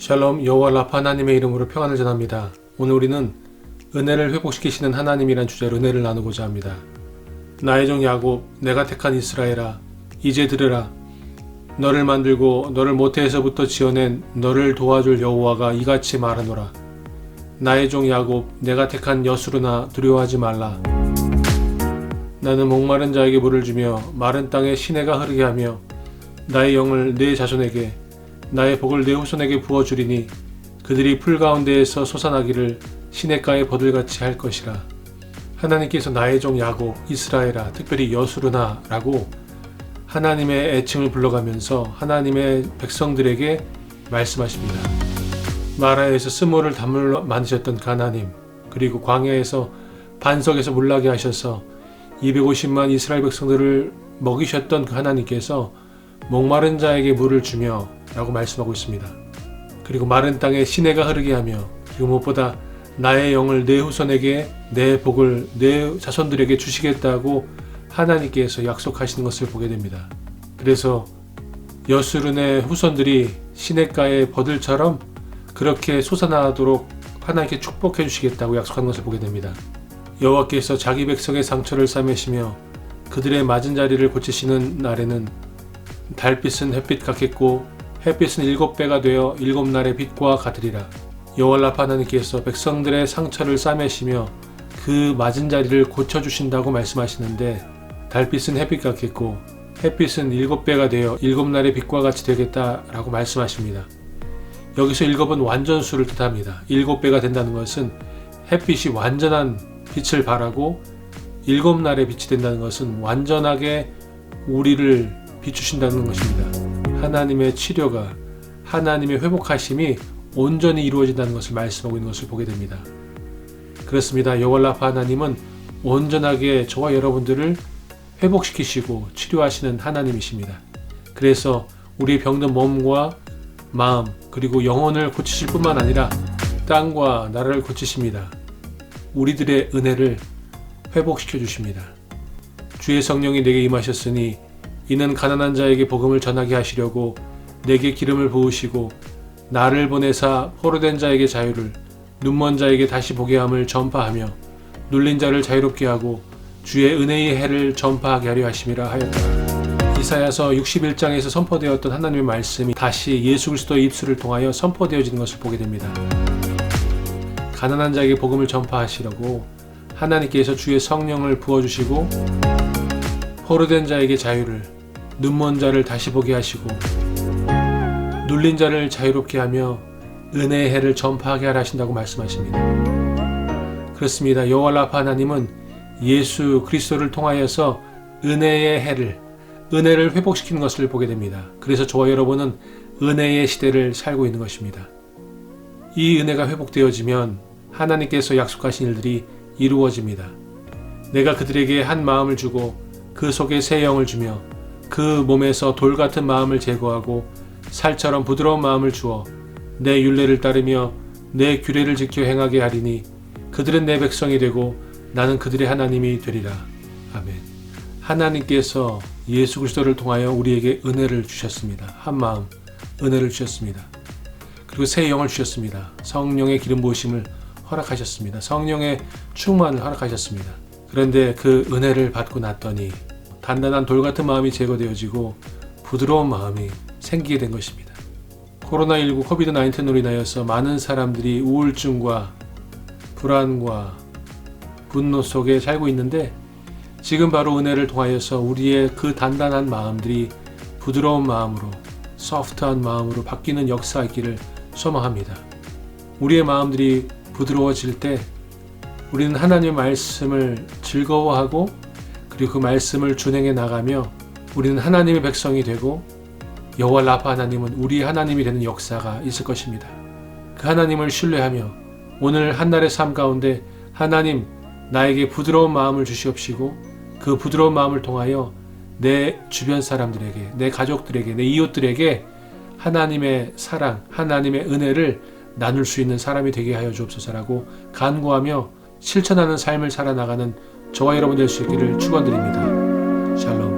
샬롬 여호와 라파 하나님의 이름으로 평안을 전합니다. 오늘 우리는 은혜를 회복시키시는 하나님이란 주제로 은혜를 나누고자 합니다. 나의 종 야곱 내가 택한 이스라엘아 이제 들으라 너를 만들고 너를 모태에서부터 지어낸 너를 도와줄 여호와가 이같이 말하노라 나의 종 야곱 내가 택한 여수르나 두려워하지 말라 나는 목마른 자에게 물을 주며 마른 땅에 시내가 흐르게 하며 나의 영을 내 자손에게 나의 복을 내 후손에게 부어주리니 그들이 풀 가운데에서 솟아나기를 시냇가에 버들같이 할 것이라. 하나님께서 나의 종 야곱 이스라엘아 특별히 여수르나라고 하나님의 애칭을 불러가면서 하나님의 백성들에게 말씀하십니다. 마라에서 스모를 담을 만드셨던 그 하나님 그리고 광야에서 반석에서 물나게 하셔서 250만 이스라엘 백성들을 먹이셨던 그 하나님께서 목마른 자에게 물을 주며 라고 말씀하고 있습니다. 그리고 마른 땅에 시내가 흐르게 하며 그리고 무엇보다 나의 영을 내 후손에게 내 복을 내 자손들에게 주시겠다고 하나님께서 약속하시는 것을 보게 됩니다. 그래서 여수른의 후손들이 시냇가의 버들처럼 그렇게 솟아나도록 하나님께 축복해 주시겠다고 약속하는 것을 보게 됩니다. 여호와께서 자기 백성의 상처를 싸매시며 그들의 맞은 자리를 고치시는 날에는 달빛은 햇빛 같겠고 햇빛은 일곱 배가 되어 일곱 날의 빛과 같으리라. 여호와 하나님께서 백성들의 상처를 싸매시며 그 맞은 자리를 고쳐주신다고 말씀하시는데 달빛은 햇빛 같겠고 햇빛은 일곱 배가 되어 일곱 날의 빛과 같이 되겠다라고 말씀하십니다. 여기서 일곱은 완전수를 뜻합니다. 일곱 배가 된다는 것은 햇빛이 완전한 빛을 발하고 일곱 날의 빛이 된다는 것은 완전하게 우리를 비추신다는 것입니다. 하나님의 치료가 하나님의 회복하심이 온전히 이루어진다는 것을 말씀하고 있는 것을 보게 됩니다. 그렇습니다. 여호와라파 하나님은 온전하게 저와 여러분들을 회복시키시고 치료하시는 하나님이십니다. 그래서 우리 병든 몸과 마음 그리고 영혼을 고치실 뿐만 아니라 땅과 나라를 고치십니다. 우리들의 은혜를 회복시켜 주십니다. 주의 성령이 내게 임하셨으니 이는 가난한 자에게 복음을 전하게 하시려고 내게 기름을 부으시고 나를 보내사 포로된 자에게 자유를 눈먼 자에게 다시 보게 함을 전파하며 눌린 자를 자유롭게 하고 주의 은혜의 해를 전파하게 하려 하심이라 하였다. 이사야서 61장에서 선포되었던 하나님의 말씀이 다시 예수 그리스도의 입술을 통하여 선포되어지는 것을 보게 됩니다. 가난한 자에게 복음을 전파하시려고 하나님께서 주의 성령을 부어주시고 포로된 자에게 자유를 눈먼 자를 다시 보게 하시고 눌린 자를 자유롭게 하며 은혜의 해를 전파하게 하라 하신다고 말씀하십니다. 그렇습니다. 여호와 하나님은 예수 그리스도를 통하여서 은혜의 해를 은혜를 회복시키는 것을 보게 됩니다. 그래서 저와 여러분은 은혜의 시대를 살고 있는 것입니다. 이 은혜가 회복되어지면 하나님께서 약속하신 일들이 이루어집니다. 내가 그들에게 한 마음을 주고 그 속에 새 영을 주며 그 몸에서 돌 같은 마음을 제거하고 살처럼 부드러운 마음을 주어 내 윤례를 따르며 내 규례를 지켜 행하게 하리니 그들은 내 백성이 되고 나는 그들의 하나님이 되리라. 아멘. 하나님께서 예수 그리스도를 통하여 우리에게 은혜를 주셨습니다. 한 마음 은혜를 주셨습니다. 그리고 새 영을 주셨습니다. 성령의 기름 부으심을 허락하셨습니다. 성령의 충만을 허락하셨습니다. 그런데 그 은혜를 받고 났더니 단단한 돌 같은 마음이 제거되어지고 부드러운 마음이 생기게 된 것입니다. 코로나19 코비드 19으로 인하여서 많은 사람들이 우울증과 불안과 분노 속에 살고 있는데 지금 바로 은혜를 통하여서 우리의 그 단단한 마음들이 부드러운 마음으로 소프트한 마음으로 바뀌는 역사 있기를 소망합니다. 우리의 마음들이 부드러워질 때 우리는 하나님의 말씀을 즐거워하고 그리고 그 말씀을 준행해 나가며 우리는 하나님의 백성이 되고 여호와 라파 하나님은 우리 하나님이 되는 역사가 있을 것입니다. 그 하나님을 신뢰하며 오늘 한날의 삶 가운데 하나님 나에게 부드러운 마음을 주시옵시고 그 부드러운 마음을 통하여 내 주변 사람들에게 내 가족들에게 내 이웃들에게 하나님의 사랑 하나님의 은혜를 나눌 수 있는 사람이 되게 하여 주옵소서라고 간구하며 실천하는 삶을 살아나가는 저와 여러분 될 수 있기를 축원드립니다. 샬롬.